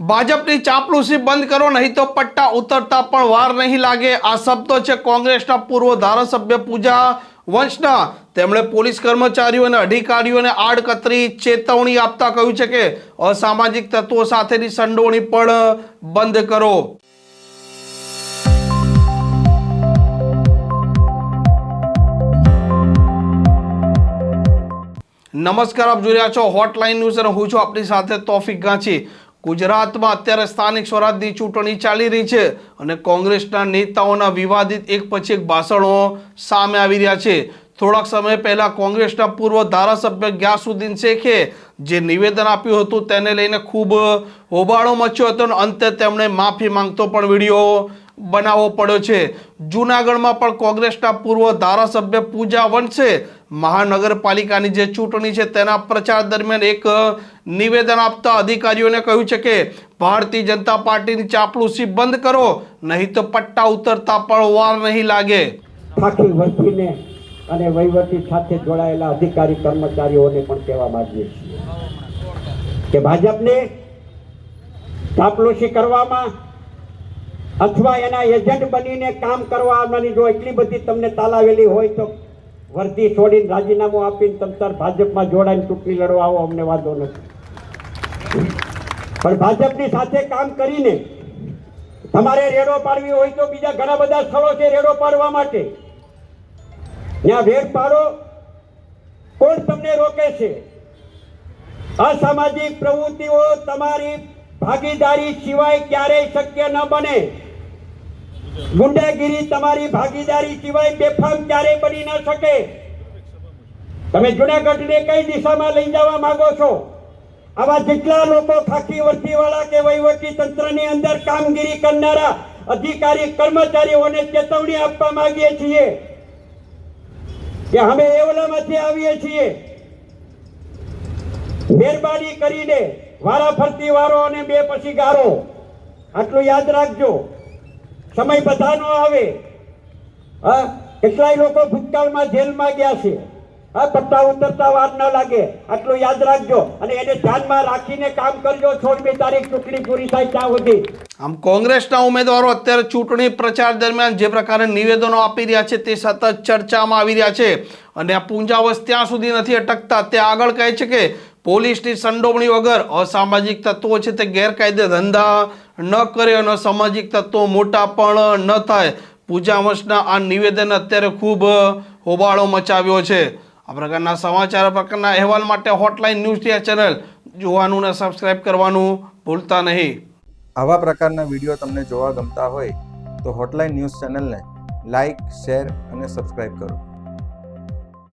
ભાજપની ચાપલુસી બંધ કરો, નહીં તો પટ્ટા ઉતરતા પણ વાર નહીં લાગે. આ શબ્દો છે કોંગ્રેસના પૂર્વ ધારાસભ્ય પૂજા વંશના. તેમણે પોલીસ કર્મચારીઓ અને અધિકારીઓને આડકતરી ચેતવણી આપતા કહ્યું છે કે અસામાજિક તત્વો સાથેની સંડોવણી પણ બંધ કરો. નમસ્કાર, આપ જોઈ રહ્યા છો હોટલાઇન ન્યૂઝ અને હું છું આપણી સાથે તોફિક ગાંચી. ગુજરાતમાં અત્યારે સ્થાનિક સ્વરાજની ચૂંટણી ચાલી રહી છે અને કોંગ્રેસના નેતાઓના વિવાદિત એક પછી એક ભાષણો સામે આવી રહ્યા છે. થોડાક સમય પહેલાં કોંગ્રેસના પૂર્વ ધારાસભ્ય ગ્યાસુદ્દીન શેખે જે નિવેદન આપ્યું હતું તેને લઈને ખૂબ હોબાળો મચ્યો હતો અને અંતે તેમણે માફી માંગતો પણ વીડિયો બનાવવો પડ્યો છે. જૂનાગઢમાં પણ કોંગ્રેસના પૂર્વ ધારાસભ્ય પૂજા વંશે મહાનગરપાલિકાની જે ચૂંટણી છે તેના પ્રચાર દરમિયાન એક નિવેદન આપતા અધિકારીઓને કહ્યું છે કે ભારતીય જનતા પાર્ટીની ચાપલુસી બંધ કરો, નહીં તો પટ્ટા ઉતરતા પણ વાર નહીં લાગે. આખી વસ્તીને અને વહીવટી સાથે જોડાયેલા અધિકારી કર્મચારીઓને પણ કહેવા માંગીએ છીએ કે ભાજપને ચાપલુસી કરવામાં અથવા એના એજન્ટ બનીને કામ કરવા આવવાની જો એટલી બધી તમને તાલાવેલી હોય તો વર્દી છોડીને રાજીનામું આપીને તમ તાર ભાજપમાં જોડાઈને ચૂંટણી લડવા આવો, અમને વાંધો નથી. પણ ભાજપની સાથે કામ કરીને તમારે રેડો પાડવી હોય તો બીજા ઘણા બધા સ્થળો છે રેડો પાડવા માટે. ત્યાં રેડ પાડો કોણ તમને રોકે છે? અસામાજિક પ્રવૃત્તિઓ તમારી ભાગીદારી સિવાય ક્યારેય શક્ય ન બને. ગુંડાગીરી તમારી ભાગીદારી સિવાય બેફામ ક્યારેય બની ન શકે. તમે જુનાગઢને કઈ દિશામાં લઈ જવા માંગો છો? આવા જેટલા લોકો ખાખી વર્તીવાળા કે વહીવટી તંત્રની અંદર કામગીરી કરનારા અધિકારી, કર્મચારીઓને ચેતવણી આપવા માંગીએ છીએ કે અમે એવલામાંથી આવીએ છીએ. મહેરબાની કરીને વારા ફરતી વારો અને બે પછી ગારો. આટલું યાદ રાખજો. સમય બધાનો આવે. હા, કેટલાય લોકો ભૂતકાળમાં જેલમાં ગયા છે. હા, પત્તા ઉતરતા વાર ન લાગે. આટલું યાદ રાખજો અને એને ધ્યાનમાં રાખીને કામ કરજો. છોડમી તારીખ ચૂંટણી પૂરી થાય ત્યાં સુધી. આમ કોંગ્રેસના ઉમેદવારો અત્યારે ચૂંટણી પ્રચાર દરમિયાન જે પ્રકારે નિવેદનો આપી રહ્યા છે તે સતત ચર્ચામાં આવી રહ્યા છે. અને આ પૂંજાવશ ત્યાં સુધી નથી અટકતા. તે આગળ કહે છે કે પોલીસની સંડોવણી વગર અસામાજિક તત્વો છે તે ગેરકાયદે ધંધા ન કરે અને સામાજિક તત્વો મોટા પણ ન થાય. પૂજા વંશના આ નિવેદન અત્યારે ખૂબ હોબાળો મચાવ્યો છે. આ પ્રકારના સમાચાર પ્રકારના અહેવાલ માટે હોટલાઇન ન્યૂઝ ચેનલ જોવાનું ને સબસ્ક્રાઇબ કરવાનું ભૂલતા નહીં. આવા પ્રકારના વીડિયો તમને જોવા ગમતા હોય તો હોટલાઇન ન્યૂઝ ચેનલને લાઇક, શેર અને સબસ્ક્રાઇબ કરો.